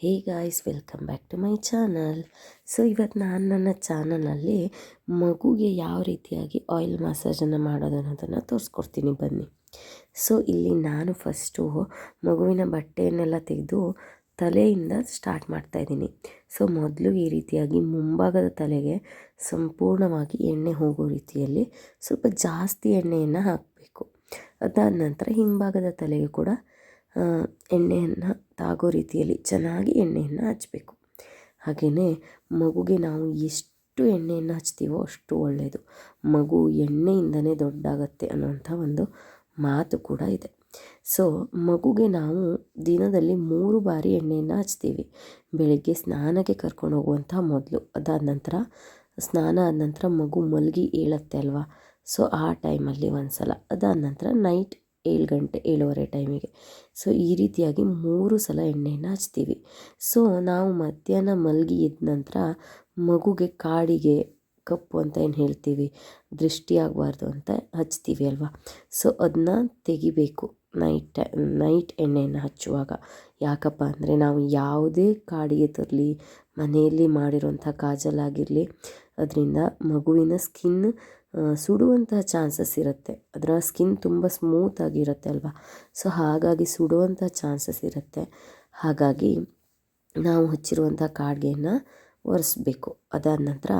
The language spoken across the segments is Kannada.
Hey guys, welcome back to my channel. So ಇವತ್ತು ನಾನು ನನ್ನ ಚಾನಲಲ್ಲಿ ಮಗುಗೆ ಯಾವ ರೀತಿಯಾಗಿ ಆಯಿಲ್ ಮಸಾಜನ್ನು ಮಾಡೋದು ಅನ್ನೋದನ್ನು ತೋರಿಸ್ಕೊಡ್ತೀನಿ ಬನ್ನಿ. ಸೊ, ಇಲ್ಲಿ ನಾನು ಫಸ್ಟು ಮಗುವಿನ ಬಟ್ಟೆಯನ್ನೆಲ್ಲ ತೆಗೆದು ತಲೆಯಿಂದ ಸ್ಟಾರ್ಟ್ ಮಾಡ್ತಾಯಿದ್ದೀನಿ ಸೊ, ಮೊದಲು ಈ ರೀತಿಯಾಗಿ ಮುಂಭಾಗದ ತಲೆಗೆ ಸಂಪೂರ್ಣವಾಗಿ ಎಣ್ಣೆ ಹೋಗೋ ರೀತಿಯಲ್ಲಿ ಸ್ವಲ್ಪ ಜಾಸ್ತಿ ಎಣ್ಣೆಯನ್ನು ಹಾಕಬೇಕು. ಅದಾದ ನಂತರ ಹಿಂಭಾಗದ ತಲೆಗೆ ಕೂಡ ಎಣ್ಣೆಯನ್ನು ತಾಗೋ ರೀತಿಯಲ್ಲಿ ಚೆನ್ನಾಗಿ ಎಣ್ಣೆಯನ್ನು ಹಚ್ಚಬೇಕು ಹಾಗೆಯೇ ಮಗುಗೆ ನಾವು ಎಷ್ಟು ಎಣ್ಣೆಯನ್ನು ಹಚ್ತೀವೋ ಅಷ್ಟು ಒಳ್ಳೆಯದು ಮಗು ಎಣ್ಣೆಯಿಂದನೇ ದೊಡ್ಡಾಗತ್ತೆ ಅನ್ನುವಂಥ ಒಂದು ಮಾತು ಕೂಡ ಇದೆ. ಸೊ, ಮಗುಗೆ ನಾವು ದಿನದಲ್ಲಿ ಮೂರು ಬಾರಿ ಎಣ್ಣೆಯನ್ನು ಹಚ್ತೀವಿ. ಬೆಳಗ್ಗೆ ಸ್ನಾನಕ್ಕೆ ಕರ್ಕೊಂಡು ಹೋಗುವಂಥ ಮೊದಲು, ಅದಾದ ನಂತರ, ಸ್ನಾನ ಆದ ನಂತರ ಮಗು ಮಲಗಿ ಏಳತ್ತೆ ಅಲ್ವಾ? ಸೊ, ಆ ಟೈಮಲ್ಲಿ ಒಂದು ಸಲ ಅದಾದ ನಂತರ ನೈಟ್ ಏಳು ಗಂಟೆ, ಏಳುವರೆ ಟೈಮಿಗೆ. ಸೊ, ಈ ರೀತಿಯಾಗಿ ಮೂರು ಸಲ ಎಣ್ಣೆಯನ್ನು ಹಚ್ತೀವಿ. ಸೊ, ನಾವು ಮಧ್ಯಾಹ್ನ ಮಲಗಿ ಎದ್ದ ನಂತರ ಮಗುಗೆ ಕಾಡಿಗೆ ಕಪ್ಪು ಅಂತ ಏನು ಹೇಳ್ತೀವಿ? ದೃಷ್ಟಿ ಆಗಬಾರ್ದು ಅಂತ ಹಚ್ತೀವಿ ಅಲ್ವಾ? ಸೊ ಅದನ್ನ ತೆಗಿಬೇಕು ನೈಟ್ ನೈಟ್ ಎಣ್ಣೆಯನ್ನು ಹಚ್ಚುವಾಗ. ಯಾಕಪ್ಪ ಅಂದರೆ ನಾವು ಯಾವುದೇ ಕಾಡಿಗೆ ತರಲಿ, ಮನೆಯಲ್ಲಿ ಮಾಡಿರೋಂಥ ಕಾಜಲ್ ಆಗಿರಲಿ, ಅದರಿಂದ ಮಗುವಿನ ಸ್ಕಿನ್ ಸುಡುವಂತಹ ಚಾನ್ಸಸ್ ಇರುತ್ತೆ. ಅದರ ಸ್ಕಿನ್ ತುಂಬ ಸ್ಮೂತಾಗಿರುತ್ತೆ ಅಲ್ವಾ? ಸೊ, ಹಾಗಾಗಿ ಸುಡುವಂಥ ಚಾನ್ಸಸ್ ಇರುತ್ತೆ. ಹಾಗಾಗಿ ನಾವು ಹಚ್ಚಿರುವಂಥ ಕಾಡ್ಗೆಯನ್ನು ಒರೆಸ್ಬೇಕು. ಅದಾದ ನಂತರ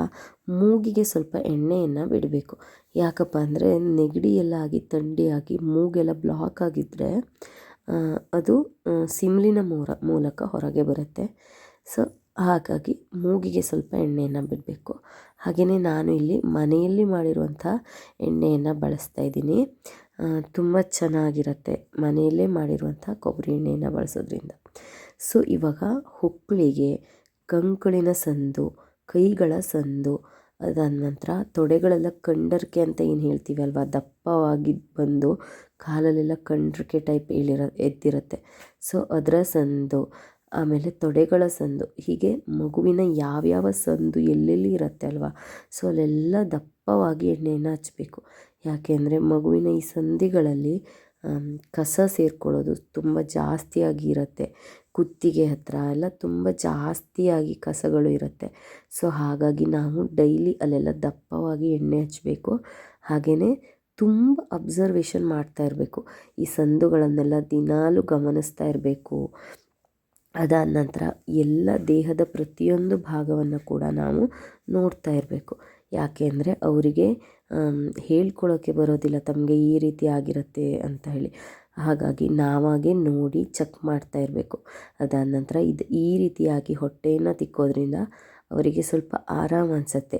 ಮೂಗಿಗೆ ಸ್ವಲ್ಪ ಎಣ್ಣೆಯನ್ನು ಬಿಡಬೇಕು. ಯಾಕಪ್ಪ ಅಂದರೆ ನೆಗಡಿ ಎಲ್ಲ ಆಗಿ ಥಂಡಿಯಾಗಿ ಮೂಗೆಲ್ಲ ಬ್ಲಾಕ್ ಆಗಿದ್ದರೆ ಅದು ಸಿಮ್ಲಿನ ಮೂರ, ಮೂಲಕ ಹೊರಗೆ ಬರುತ್ತೆ. ಸೊ, ಹಾಗಾಗಿ ಮೂಗಿಗೆ ಸ್ವಲ್ಪ ಎಣ್ಣೆಯನ್ನು ಬಿಡಬೇಕು. ಹಾಗೆಯೇ ನಾನು ಇಲ್ಲಿ ಮನೆಯಲ್ಲಿ ಮಾಡಿರುವಂಥ ಎಣ್ಣೆಯನ್ನು ಬಳಸ್ತಾ ಇದ್ದೀನಿ. ತುಂಬ ಚೆನ್ನಾಗಿರುತ್ತೆ ಮನೆಯಲ್ಲೇ ಮಾಡಿರುವಂಥ ಕೊಬ್ಬರಿ ಎಣ್ಣೆಯನ್ನು ಬಳಸೋದ್ರಿಂದ. ಸೊ, ಇವಾಗ ಹೊಕ್ಕಳಿಗೆ ಕಂಕುಳಿನ ಸಂದು, ಕೈಗಳ ಸಂದು, ಅದಾದ ನಂತರ ತೊಡೆಗಳೆಲ್ಲ ಕಂಡರ್ಕೆ ಅಂತ ಏನು ಹೇಳ್ತೀವಿ ಅಲ್ವಾ? ದಪ್ಪವಾಗಿ ಬಂದು ಕಾಲಲ್ಲೆಲ್ಲ ಕಂಡರ್ಕೆ ಟೈಪ್ ಇಳಿರ ಎದ್ದಿರುತ್ತೆ. ಸೊ, ಅದರ ಸಂದು ಆಮೇಲೆ ತೊಡೆಗಳ ಸಂದು. ಹೀಗೆ ಮಗುವಿನ ಯಾವ್ಯಾವ ಸಂದು ಎಲ್ಲೆಲ್ಲಿ ಇರುತ್ತೆ ಅಲ್ವಾ? ಸೊ ಅಲ್ಲೆಲ್ಲ ದಪ್ಪವಾಗಿ ಎಣ್ಣೆಯನ್ನು ಹಚ್ಚಬೇಕು ಯಾಕೆಂದರೆ ಮಗುವಿನ ಈ ಸಂಧಿಗಳಲ್ಲಿ ಕಸ ಸೇರ್ಕೊಳ್ಳೋದು ತುಂಬ ಜಾಸ್ತಿಯಾಗಿ ಇರುತ್ತೆ. ಕುತ್ತಿಗೆ ಹತ್ತಿರ ಎಲ್ಲ ತುಂಬ ಜಾಸ್ತಿಯಾಗಿ ಕಸಗಳು ಇರುತ್ತೆ. ಸೊ ಹಾಗಾಗಿ ನಾವು ಡೈಲಿ ಅಲ್ಲೆಲ್ಲ ದಪ್ಪವಾಗಿ ಎಣ್ಣೆ ಹಚ್ಚಬೇಕು ಹಾಗೆಯೇ ತುಂಬ ಅಬ್ಸರ್ವೇಷನ್ ಮಾಡ್ತಾ ಇರಬೇಕು. ಈ ಸಂದುಗಳನ್ನೆಲ್ಲ ದಿನಾಲೂ ಗಮನಿಸ್ತಾ ಇರಬೇಕು. ಅದಾದ ನಂತರ ಎಲ್ಲ ದೇಹದ ಪ್ರತಿಯೊಂದು ಭಾಗವನ್ನು ಕೂಡ ನಾವು ನೋಡ್ತಾ ಇರಬೇಕು. ಯಾಕೆ ಅಂದರೆ ಅವರಿಗೆ ಹೇಳ್ಕೊಳ್ಳೋಕ್ಕೆ ಬರೋದಿಲ್ಲ, ತಮಗೆ ಈ ರೀತಿ ಆಗಿರುತ್ತೆ ಅಂತ ಹೇಳಿ. ಹಾಗಾಗಿ ನಾವಾಗೆ ನೋಡಿ ಚೆಕ್ ಮಾಡ್ತಾ ಇರಬೇಕು. ಅದಾದ ನಂತರ ಇದು ಈ ರೀತಿಯಾಗಿ ಹೊಟ್ಟೆಯನ್ನು ತಿಕ್ಕೋದ್ರಿಂದ ಅವರಿಗೆ ಸ್ವಲ್ಪ ಆರಾಮ ಅನಿಸತ್ತೆ.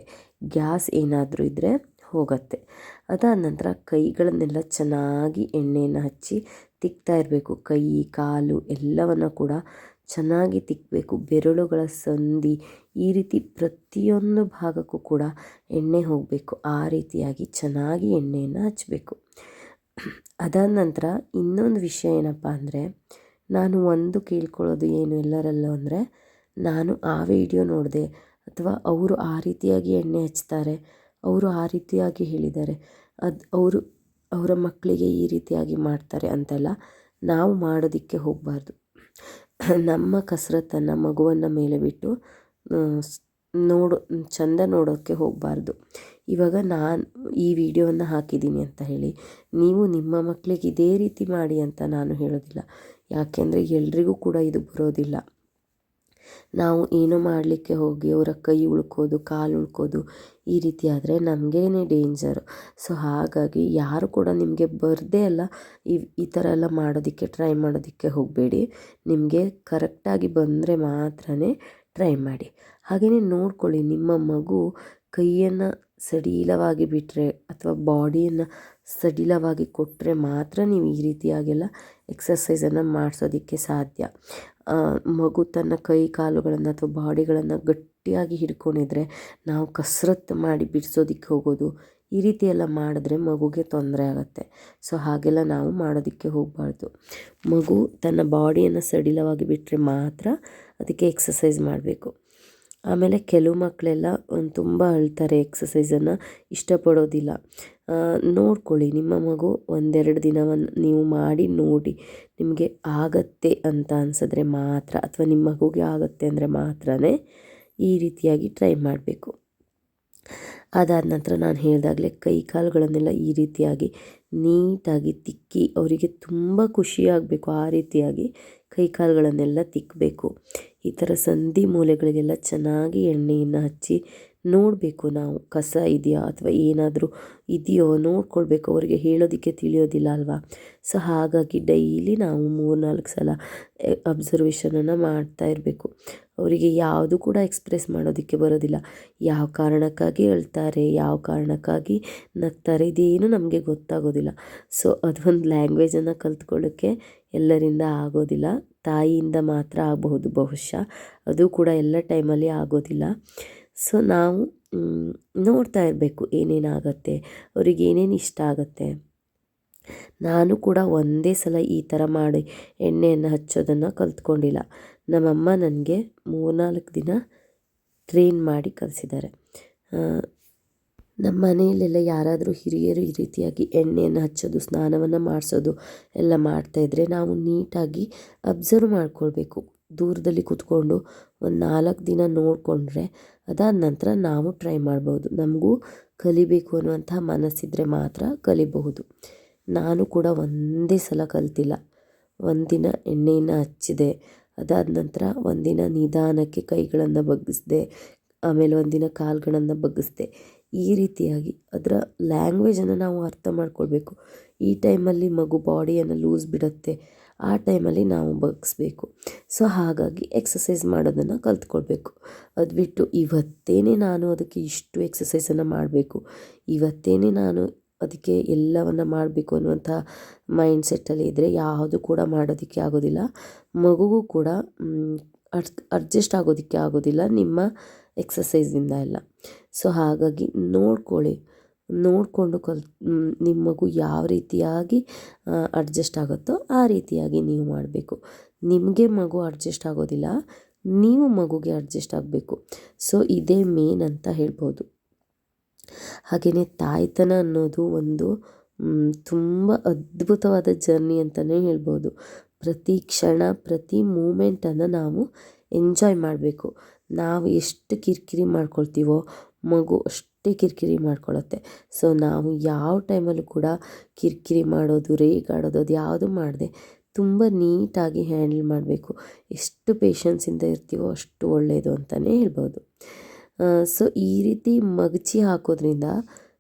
ಗ್ಯಾಸ್ ಏನಾದರೂ ಇದ್ದರೆ ಹೋಗತ್ತೆ. ಅದಾದ ನಂತರ ಕೈಗಳನ್ನೆಲ್ಲ ಚೆನ್ನಾಗಿ ಎಣ್ಣೆಯನ್ನು ಹಚ್ಚಿ ತಿಕ್ತಾ ಇರಬೇಕು. ಕೈ, ಕಾಲು ಎಲ್ಲವನ್ನು ಕೂಡ ಚೆನ್ನಾಗಿ ತಿಕ್ಕಬೇಕು ಬೆರಳುಗಳ ಸಂಧಿ ಈ ರೀತಿ ಪ್ರತಿಯೊಂದು ಭಾಗಕ್ಕೂ ಕೂಡ ಎಣ್ಣೆ ಹೋಗಬೇಕು. ಆ ರೀತಿಯಾಗಿ ಚೆನ್ನಾಗಿ ಎಣ್ಣೆಯನ್ನು ಹಚ್ಚಬೇಕು ಅದಾದ ನಂತರ ಇನ್ನೊಂದು ವಿಷಯ ಏನಪ್ಪ ಅಂದರೆ, ನಾನು ಒಂದು ಕೇಳ್ಕೊಳ್ಳೋದು ಏನು ಎಲ್ಲರಲ್ಲೂ ಅಂದರೆ, ನಾನು ಆ ವಿಡಿಯೋ ನೋಡಿದೆ ಅಥವಾ ಅವರು ಆ ರೀತಿಯಾಗಿ ಎಣ್ಣೆ ಹಚ್ತಾರೆ, ಅವರು ಆ ರೀತಿಯಾಗಿ ಹೇಳಿದ್ದಾರೆ, ಅದು ಅವರು ಅವರ ಮಕ್ಕಳಿಗೆ ಈ ರೀತಿಯಾಗಿ ಮಾಡ್ತಾರೆ ಅಂತೆಲ್ಲ ನಾವು ಮಾಡೋದಕ್ಕೆ ಹೋಗಬಾರ್ದು. ನಮ್ಮ ಕಸರತ್ತನ್ನು ಮಗುವನ್ನ ಮೇಲೆ ಬಿಟ್ಟು ನೋಡು, ಚಂದ ನೋಡೋಕ್ಕೆ ಹೋಗಬಾರ್ದು. ಇವಾಗ ನಾನು ಈ ವಿಡಿಯೋವನ್ನು ಹಾಕಿದ್ದೀನಿ ಅಂತ ಹೇಳಿ, ನೀವು ನಿಮ್ಮ ಮಕ್ಕಳಿಗೆ ಇದೇ ರೀತಿ ಮಾಡಿ ಅಂತ ನಾನು ಹೇಳೋದಿಲ್ಲ. ಯಾಕೆಂದರೆ ಎಲ್ರಿಗೂ ಕೂಡ ಇದು ಬರೋದಿಲ್ಲ. ನಾವು ಏನೋ ಮಾಡಲಿಕ್ಕೆ ಹೋಗಿ, ಅವರ ಕೈ ಉಳ್ಕೋದು, ಕಾಲು ಉಳ್ಕೋದು, ಈ ರೀತಿ ಆದರೆ ನಮಗೇನೆ ಡೇಂಜರು ಸೊ ಹಾಗಾಗಿ ಯಾರು ಕೂಡ ನಿಮಗೆ ಬರದೇ ಅಲ್ಲ, ಈ ಈ ಥರ ಎಲ್ಲ ಮಾಡೋದಕ್ಕೆ ಟ್ರೈ ಮಾಡೋದಕ್ಕೆ ಹೋಗಬೇಡಿ. ನಿಮಗೆ ಕರೆಕ್ಟಾಗಿ ಬಂದರೆ ಮಾತ್ರ ಟ್ರೈ ಮಾಡಿ. ಹಾಗೆಯೇ ನೋಡ್ಕೊಳ್ಳಿ, ನಿಮ್ಮ ಮಗು ಕೈಯನ್ನು ಸಡಿಲವಾಗಿ ಬಿಟ್ಟರೆ ಅಥವಾ ಬಾಡಿಯನ್ನು ಸಡಿಲವಾಗಿ ಕೊಟ್ಟರೆ ಮಾತ್ರ ನೀವು ಈ ರೀತಿಯಾಗೆಲ್ಲ ಎಕ್ಸಸೈಸನ್ನು ಮಾಡಿಸೋದಕ್ಕೆ ಸಾಧ್ಯ. ಮಗು ತನ್ನ ಕೈ ಕಾಲುಗಳನ್ನು ಅಥವಾ ಬಾಡಿಗಳನ್ನು ಗಟ್ಟಿಯಾಗಿ ಹಿಡ್ಕೊಂಡಿದ್ರೆ ನಾವು ಕಸರತ್ತು ಮಾಡಿ ಬಿಡಿಸೋದಕ್ಕೆ ಹೋಗೋದು, ಈ ರೀತಿ ಎಲ್ಲ ಮಾಡಿದ್ರೆ ಮಗುಗೆ ತೊಂದರೆ ಆಗುತ್ತೆ. ಸೊ, ಹಾಗೆಲ್ಲ ನಾವು ಮಾಡೋದಕ್ಕೆ ಹೋಗಬಾರ್ದು. ಮಗು ತನ್ನ ಬಾಡಿಯನ್ನು ಸಡಿಲವಾಗಿ ಬಿಟ್ಟರೆ ಮಾತ್ರ ಅದಕ್ಕೆ ಎಕ್ಸಸೈಸ್ ಮಾಡಬೇಕು. ಆಮೇಲೆ ಕೆಲವು ಮಕ್ಕಳೆಲ್ಲ ಒಂದು ತುಂಬ ಅಳ್ತಾರೆ ಎಕ್ಸಸೈಸನ್ನು ಇಷ್ಟಪಡೋದಿಲ್ಲ. ನೋಡ್ಕೊಳ್ಳಿ, ನಿಮ್ಮ ಮಗು ಒಂದೆರಡು ದಿನವನ್ನು ನೀವು ಮಾಡಿ ನೋಡಿ, ನಿಮಗೆ ಆಗತ್ತೆ ಅಂತ ಅನ್ಸಿದ್ರೆ ಮಾತ್ರ, ಅಥವಾ ನಿಮ್ಮ ಮಗುಗೆ ಆಗುತ್ತೆ ಅಂದರೆ ಮಾತ್ರನೇ ಈ ರೀತಿಯಾಗಿ ಟ್ರೈ ಮಾಡಬೇಕು. ಅದಾದ ನಂತರ ನಾನು ಹೇಳಿದಾಗಲೇ ಕೈ ಕಾಲುಗಳನ್ನೆಲ್ಲ ಈ ರೀತಿಯಾಗಿ ನೀಟಾಗಿ ತಿಕ್ಕಿ ಅವರಿಗೆ ತುಂಬ ಖುಷಿಯಾಗಬೇಕು ಆ ರೀತಿಯಾಗಿ ಕೈ ಕಾಲುಗಳನ್ನೆಲ್ಲ ತಿಕ್ಕಬೇಕು. ಈ ಥರ ಸಂಧಿ ಮೂಲೆಗಳಿಗೆಲ್ಲ ಚೆನ್ನಾಗಿ ಎಣ್ಣೆಯನ್ನು ಹಚ್ಚಿ ನೋಡಬೇಕು ನಾವು. ಕಸ ಇದೆಯಾ ಅಥವಾ ಏನಾದರೂ ಇದೆಯೋ ನೋಡ್ಕೊಳ್ಬೇಕು. ಅವರಿಗೆ ಹೇಳೋದಕ್ಕೆ ತಿಳಿಯೋದಿಲ್ಲ ಅಲ್ವಾ? ಸೊ, ಹಾಗಾಗಿ ಡೈಲಿ ನಾವು ಮೂರು ನಾಲ್ಕು ಸಲ ಅಬ್ಸರ್ವೇಷನನ್ನು ಮಾಡ್ತಾ ಇರಬೇಕು. ಅವರಿಗೆ ಯಾವುದು ಕೂಡ ಎಕ್ಸ್ಪ್ರೆಸ್ ಮಾಡೋದಕ್ಕೆ ಬರೋದಿಲ್ಲ. ಯಾವ ಕಾರಣಕ್ಕಾಗಿ ಹೇಳ್ತಾರೆ, ಯಾವ ಕಾರಣಕ್ಕಾಗಿ ನಗ್ತಾರೆ ಇದೇನು ನಮಗೆ ಗೊತ್ತಾಗೋದಿಲ್ಲ. ಸೊ ಅದೊಂದು ಲ್ಯಾಂಗ್ವೇಜನ್ನು ಕಲ್ತ್ಕೊಳ್ಳೋಕ್ಕೆ ಎಲ್ಲರಿಂದ ಆಗೋದಿಲ್ಲ. ತಾಯಿಯಿಂದ ಮಾತ್ರ ಆಗಬಹುದು ಬಹುಶಃ. ಅದು ಕೂಡ ಎಲ್ಲ ಟೈಮಲ್ಲಿ ಆಗೋದಿಲ್ಲ. ಸೊ ನಾವು ನೋಡ್ತಾ ಇರಬೇಕು ಏನೇನಾಗತ್ತೆ, ಅವ್ರಿಗೆ ಏನೇನು ಇಷ್ಟ ಆಗುತ್ತೆ. ನಾನು ಕೂಡ ಒಂದೇ ಸಲ ಈ ಥರ ಮಾಡಿ ಎಣ್ಣೆಯನ್ನು ಹಚ್ಚೋದನ್ನು ಕಲ್ತ್ಕೊಂಡಿಲ್ಲ. ನಮ್ಮಮ್ಮ ನನಗೆ ಮೂರ್ನಾಲ್ಕು ದಿನ ಟ್ರೈನ್ ಮಾಡಿ ಕಲಿಸಿದ್ದಾರೆ ನಮ್ಮ ಮನೆಯಲ್ಲೆಲ್ಲ ಯಾರಾದರೂ ಹಿರಿಯರು ಈ ರೀತಿಯಾಗಿ ಎಣ್ಣೆಯನ್ನು ಹಚ್ಚೋದು, ಸ್ನಾನವನ್ನು ಮಾಡಿಸೋದು ಎಲ್ಲ ಮಾಡ್ತಾಯಿದ್ರೆ ನಾವು ನೀಟಾಗಿ ಅಬ್ಸರ್ವ್ ಮಾಡಿಕೊಳ್ಬೇಕು. ದೂರದಲ್ಲಿ ಕೂತ್ಕೊಂಡು ಒಂದು ನಾಲ್ಕು ದಿನ ನೋಡಿಕೊಂಡ್ರೆ ಅದಾದ ನಂತರ ನಾವು ಟ್ರೈ ಮಾಡ್ಬೋದು. ನಮಗೂ ಕಲಿಬೇಕು ಅನ್ನುವಂಥ ಮನಸ್ಸಿದ್ರೆ ಮಾತ್ರ ಕಲಿಬಹುದು. ನಾನು ಕೂಡ ಒಂದೇ ಸಲ ಕಲ್ತಿಲ್ಲ. ಒಂದಿನ ಎಣ್ಣೆಯನ್ನು ಹಚ್ಚಿದೆ. ಅದಾದ ನಂತರ ಒಂದಿನ ನಿಧಾನಕ್ಕೆ ಕೈಗಳನ್ನು ಬಗ್ಗಿಸ್ದೆ, ಆಮೇಲೆ ಒಂದಿನ ಕಾಲುಗಳನ್ನು ಬಗ್ಗಿಸಿದೆ. ಈ ರೀತಿಯಾಗಿ ಅದರ ಲ್ಯಾಂಗ್ವೇಜನ್ನು ನಾವು ಅರ್ಥ ಮಾಡ್ಕೊಳ್ಬೇಕು. ಈ ಟೈಮಲ್ಲಿ ಮಗು ಬಾಡಿಯನ್ನು ಲೂಸ್ ಬಿಡುತ್ತೆ, ಆ ಟೈಮಲ್ಲಿ ನಾವು ಬಗ್ಗಿಸ್ಬೇಕು ಸೊ ಹಾಗಾಗಿ ಎಕ್ಸಸೈಸ್ ಮಾಡೋದನ್ನು ಕಲ್ತ್ಕೊಳ್ಬೇಕು. ಅದು ಬಿಟ್ಟು ಇವತ್ತೇನೆ ನಾನು ಅದಕ್ಕೆ ಇಷ್ಟು ಎಕ್ಸಸೈಸನ್ನು ಮಾಡಬೇಕು. ಇವತ್ತೇನೆ ನಾನು ಅದಕ್ಕೆ ಎಲ್ಲವನ್ನು ಮಾಡಬೇಕು ಅನ್ನುವಂಥ ಮೈಂಡ್ ಸೆಟ್ಟಲ್ಲಿ ಇದ್ದರೆ ಯಾವುದು ಕೂಡ ಮಾಡೋದಕ್ಕೆ ಆಗೋದಿಲ್ಲ. ಮಗುಗೂ ಕೂಡ ಅಡ್ಜಸ್ಟ್ ಆಗೋದಕ್ಕೆ ಆಗೋದಿಲ್ಲ ನಿಮ್ಮ ಎಕ್ಸಸೈಸಿಂದ ಎಲ್ಲ. ಸೊ ಹಾಗಾಗಿ ನೋಡ್ಕೊಳ್ಳಿ. ನೋಡಿಕೊಂಡು ಕಲ್ ನಿಮ್ಮ ಮಗು ಯಾವ ರೀತಿಯಾಗಿ ಅಡ್ಜಸ್ಟ್ ಆಗುತ್ತೋ ಆ ರೀತಿಯಾಗಿ ನೀವು ಮಾಡಬೇಕು. ನಿಮಗೆ ಮಗು ಅಡ್ಜಸ್ಟ್ ಆಗೋದಿಲ್ಲ, ನೀವು ಮಗುಗೆ ಅಡ್ಜಸ್ಟ್ ಆಗಬೇಕು. ಸೊ ಇದೇ ಮೇನ್ ಅಂತ ಹೇಳ್ಬೋದು. ಹಾಗೆಯೇ ತಾಯ್ತನ ಅನ್ನೋದು ಒಂದು ತುಂಬ ಅದ್ಭುತವಾದ ಜರ್ನಿ ಅಂತಲೇ ಹೇಳ್ಬೋದು. ಪ್ರತಿ ಕ್ಷಣ, ಪ್ರತಿ ಮೂಮೆಂಟನ್ನು ನಾವು ಎಂಜಾಯ್ ಮಾಡಬೇಕು. ನಾವು ಎಷ್ಟು ಕಿರಿಕಿರಿ ಮಾಡ್ಕೊಳ್ತೀವೋ, ಮಗು ಅಷ್ಟೇ ಕಿರಿಕಿರಿ ಮಾಡ್ಕೊಳ್ಳುತ್ತೆ ಸೊ ನಾವು ಯಾವ ಟೈಮಲ್ಲೂ ಕೂಡ ಕಿರಿಕಿರಿ ಮಾಡೋದು ರೇಗಾಡೋದು ಅದು ಯಾವುದು ಮಾಡದೆ ತುಂಬ ನೀಟಾಗಿ ಹ್ಯಾಂಡಲ್ ಮಾಡಬೇಕು. ಎಷ್ಟು ಪೇಷನ್ಸಿಂದ ಇರ್ತೀವೋ ಅಷ್ಟು ಒಳ್ಳೆಯದು ಅಂತಲೇ ಹೇಳ್ಬೋದು. ಸೊ ಈ ರೀತಿ ಮಗಚಿ ಹಾಕೋದ್ರಿಂದ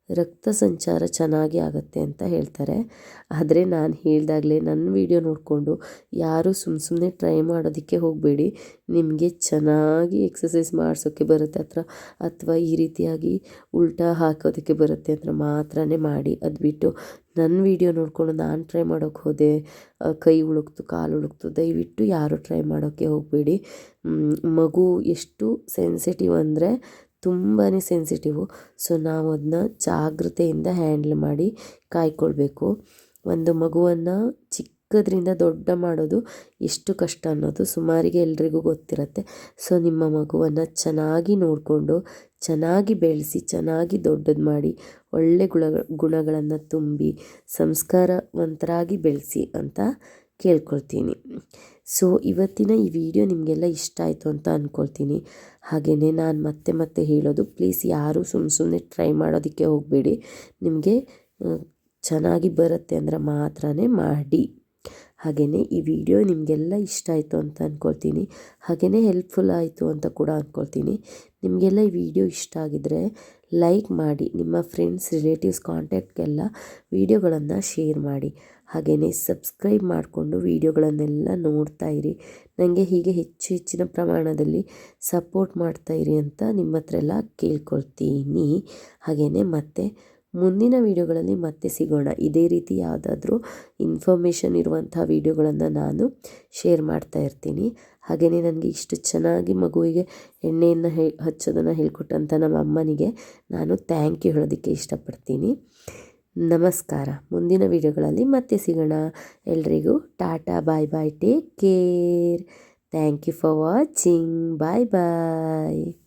ರಕ್ತ ಸಂಚಾರ ಚೆನ್ನಾಗಿ ಆಗುತ್ತೆ ಅಂತ ಹೇಳ್ತಾರೆ. ಆದರೆ ನಾನು ಹೇಳಿದಾಗಲೇ ನನ್ನ ವೀಡಿಯೋ ನೋಡಿಕೊಂಡು ಯಾರೂ ಸುಮ್ಮ ಸುಮ್ಮನೆ ಟ್ರೈ ಮಾಡೋದಕ್ಕೆ ಹೋಗಬೇಡಿ. ನಿಮಗೆ ಚೆನ್ನಾಗಿ ಎಕ್ಸಸೈಸ್ ಮಾಡಿಸೋಕ್ಕೆ ಬರುತ್ತೆ ಹತ್ರ, ಅಥವಾ ಈ ರೀತಿಯಾಗಿ ಉಲ್ಟಾ ಹಾಕೋದಕ್ಕೆ ಬರುತ್ತೆ ಅಂದ್ರೆ ಮಾತ್ರನೇ ಮಾಡಿ. ಅದು ಬಿಟ್ಟು ನನ್ನ ವೀಡಿಯೋ ನೋಡಿಕೊಂಡು ನಾನು ಟ್ರೈ ಮಾಡೋಕ್ಕೆ ಹೋದೆ ಕೈ ಉಳುಕ್ತು, ಕಾಲು ಉಳುಕ್ತು, ದಯವಿಟ್ಟು ಯಾರು ಟ್ರೈ ಮಾಡೋಕ್ಕೆ ಹೋಗಬೇಡಿ. ಮಗು ಎಷ್ಟು ಸೆನ್ಸಿಟಿವ್ ಅಂದರೆ ತುಂಬಾ ಸೆನ್ಸಿಟಿವು ಸೊ ನಾವು ಅದನ್ನ ಜಾಗ್ರತೆಯಿಂದ ಹ್ಯಾಂಡ್ಲ್ ಮಾಡಿ ಕಾಯ್ಕೊಳ್ಬೇಕು. ಒಂದು ಮಗುವನ್ನು ಚಿಕ್ಕದ್ರಿಂದ ದೊಡ್ಡ ಮಾಡೋದು ಎಷ್ಟು ಕಷ್ಟ ಅನ್ನೋದು ಸುಮಾರಿಗೆ ಎಲ್ರಿಗೂ ಗೊತ್ತಿರುತ್ತೆ. ಸೊ ನಿಮ್ಮ ಮಗುವನ್ನು ಚೆನ್ನಾಗಿ ನೋಡಿಕೊಂಡು, ಚೆನ್ನಾಗಿ ಬೆಳೆಸಿ, ಚೆನ್ನಾಗಿ ದೊಡ್ಡದು ಮಾಡಿ, ಒಳ್ಳೆ ಗುಣ ಗುಣಗಳನ್ನು ತುಂಬಿ, ಸಂಸ್ಕಾರವಂತರಾಗಿ ಬೆಳೆಸಿ ಅಂತ ಕೇಳ್ಕೊಳ್ತೀನಿ. ಸೊ ಇವತ್ತಿನ ಈ ವಿಡಿಯೋ ನಿಮಗೆಲ್ಲ ಇಷ್ಟ ಆಯಿತು ಅಂತ ಅಂದ್ಕೊಳ್ತೀನಿ ಹಾಗೆಯೇ ನಾನು ಮತ್ತೆ ಮತ್ತೆ ಹೇಳೋದು ಪ್ಲೀಸ್ ಯಾರೂ ಸುಮ್ಮ ಸುಮ್ಮನೆ ಟ್ರೈ ಮಾಡೋದಕ್ಕೆ ಹೋಗಬೇಡಿ. ನಿಮಗೆ ಚೆನ್ನಾಗಿ ಬರುತ್ತೆ ಅಂದರೆ ಮಾತ್ರನೇ ಮಾಡಿ. ಹಾಗೆಯೇ ಈ ವಿಡಿಯೋ ನಿಮಗೆಲ್ಲ ಇಷ್ಟ ಆಯಿತು ಅಂತ ಅಂದ್ಕೊಳ್ತೀನಿ ಹಾಗೆಯೇ ಹೆಲ್ಪ್ಫುಲ್ ಆಯಿತು ಅಂತ ಕೂಡ ಅಂದ್ಕೊಳ್ತೀನಿ ನಿಮಗೆಲ್ಲ ಈ ವಿಡಿಯೋ ಇಷ್ಟ ಆಗಿದರೆ ಲೈಕ್ ಮಾಡಿ, ನಿಮ್ಮ ಫ್ರೆಂಡ್ಸ್ ರಿಲೇಟಿವ್ಸ್ ಕಾಂಟ್ಯಾಕ್ಟ್ಗೆಲ್ಲ ವೀಡಿಯೋಗಳನ್ನು ಶೇರ್ ಮಾಡಿ. ಹಾಗೆಯೇ ಸಬ್ಸ್ಕ್ರೈಬ್ ಮಾಡಿಕೊಂಡು ವೀಡಿಯೋಗಳನ್ನೆಲ್ಲ ನೋಡ್ತಾ ಇರಿ. ನನಗೆ ಹೀಗೆ ಹೆಚ್ಚು ಹೆಚ್ಚಿನ ಪ್ರಮಾಣದಲ್ಲಿ ಸಪೋರ್ಟ್ ಮಾಡ್ತಾ ಇರಿ ಅಂತ ನಿಮ್ಮ ಹತ್ರ ಎಲ್ಲ ಕೇಳ್ಕೊಳ್ತೀನಿ. ಹಾಗೆಯೇ ಮತ್ತೆ ಮುಂದಿನ ವೀಡಿಯೋಗಳಲ್ಲಿ ಮತ್ತೆ ಸಿಗೋಣ. ಇದೇ ರೀತಿ ಯಾವುದಾದ್ರೂ ಇನ್ಫಾರ್ಮೇಷನ್ ಇರುವಂಥ ವೀಡಿಯೋಗಳನ್ನು ನಾನು ಶೇರ್ ಮಾಡ್ತಾ ಇರ್ತೀನಿ. ಹಾಗೆಯೇ ನನಗೆ ಇಷ್ಟು ಚೆನ್ನಾಗಿ ಮಗುವಿಗೆ ಎಣ್ಣೆಯನ್ನು ಹೇ ಹಚ್ಚೋದನ್ನು ಹೇಳ್ಕೊಟ್ಟಂಥ ನಮ್ಮ ಅಮ್ಮನಿಗೆ ನಾನು ಥ್ಯಾಂಕ್ ಯು ಹೇಳೋದಕ್ಕೆ ಇಷ್ಟಪಡ್ತೀನಿ. ನಮಸ್ಕಾರ. ಮುಂದಿನ ವಿಡಿಯೋಗಳಲ್ಲಿ ಮತ್ತೆ ಸಿಗೋಣ. ಎಲ್ರಿಗೂ tata bye bye take care thank you for watching bye bye